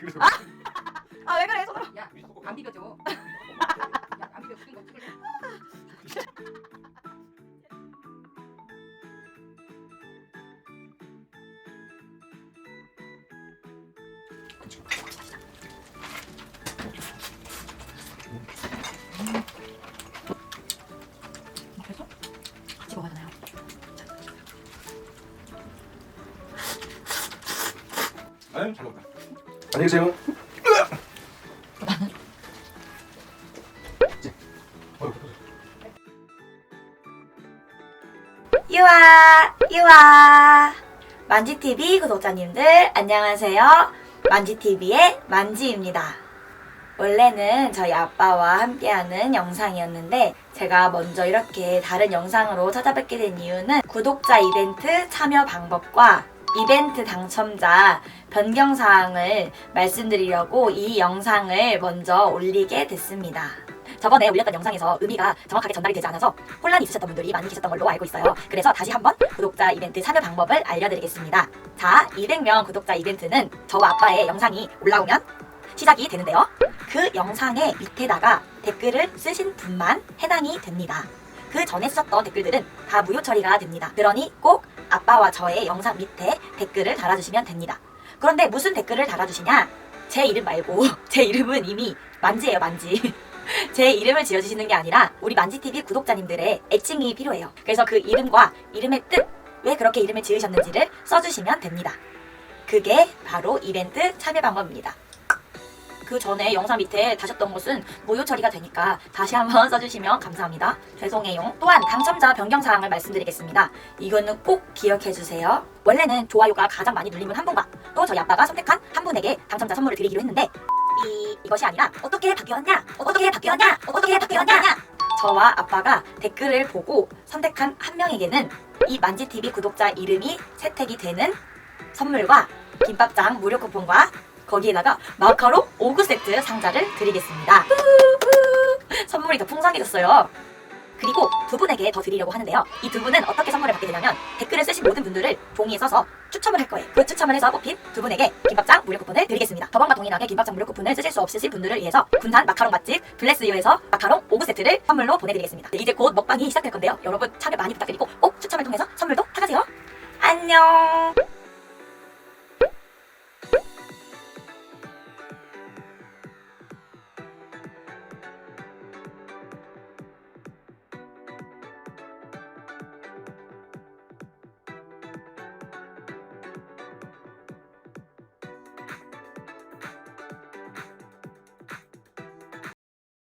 그래서 아 왜 그래 손으로 야, 안 비벼줘. 야, 안 비벼 죽은 거 찍을래? 그래서 같이 먹어야 되나요? 아유 잘 먹다 안녕히 계세요. 유아 유아. 만지TV 구독자님들 안녕하세요. 만지TV의 만지입니다. 원래는 저희 아빠와 함께하는 영상이었는데 제가 먼저 이렇게 다른 영상으로 찾아뵙게 된 이유는 구독자 이벤트 참여 방법과 이벤트 당첨자 변경 사항을 말씀드리려고 이 영상을 먼저 올리게 됐습니다. 저번에 올렸던 영상에서 의미가 정확하게 전달이 되지 않아서 혼란이 있으셨던 분들이 많이 계셨던 걸로 알고 있어요. 그래서 다시 한번 구독자 이벤트 참여 방법을 알려드리겠습니다. 자, 200명 구독자 이벤트는 저와 아빠의 영상이 올라오면 시작이 되는데요. 그 영상의 밑에다가 댓글을 쓰신 분만 해당이 됩니다. 그 전에 썼던 댓글들은 다 무효 처리가 됩니다. 그러니 꼭 아빠와 저의 영상 밑에 댓글을 달아주시면 됩니다. 그런데 무슨 댓글을 달아주시냐? 제 이름 말고 제 이름은 이미 만지예요, 만지. 제 이름을 지어주시는 게 아니라 우리 만지TV 구독자님들의 애칭이 필요해요. 그래서 그 이름과 이름의 뜻, 왜 그렇게 이름을 지으셨는지를 써주시면 됩니다. 그게 바로 이벤트 참여 방법입니다. 그 전에 영상 밑에 다셨던 것은 무효 처리가 되니까 다시 한번 써주시면 감사합니다. 죄송해요. 또한 당첨자 변경 사항을 말씀드리겠습니다. 이거는 꼭 기억해 주세요. 원래는 좋아요가 가장 많이 분한 분과 또 저희 아빠가 선택한 한 분에게 당첨자 선물을 드리기로 했는데 이, 이것이 아니라 어떻게 바뀌었냐? 어떻게 바뀌었냐? 어떻게 바뀌었냐? 저와 아빠가 댓글을 보고 선택한 한 명에게는 이 만지TV 구독자 이름이 채택이 되는 선물과 김밥장 무료 쿠폰과 거기에다가 마카롱 5구 세트 상자를 드리겠습니다. 선물이 더 풍성해졌어요. 그리고 두 분에게 더 드리려고 하는데요. 이 두 분은 어떻게 선물을 받게 되냐면 댓글을 쓰신 모든 분들을 종이에 써서 추첨을 할 거예요. 그 추첨을 해서 뽑힌 두 분에게 김밥장 무료 쿠폰을 드리겠습니다. 저번과 동일하게 김밥장 무료 쿠폰을 쓰실 수 없으신 분들을 위해서 군산 마카롱 맛집 블레스유에서 마카롱 5구 세트를 선물로 보내드리겠습니다. 이제 곧 먹방이 시작될 건데요. 여러분 참여 많이 부탁드리고 꼭 추첨을 통해서 선물도 타가세요. 안녕.